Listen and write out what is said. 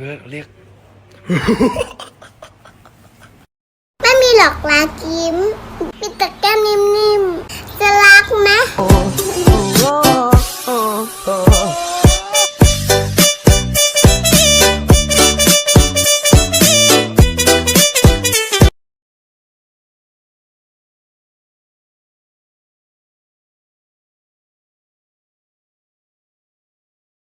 เบิร์ดเรียก ไม่มีหรอกลากิม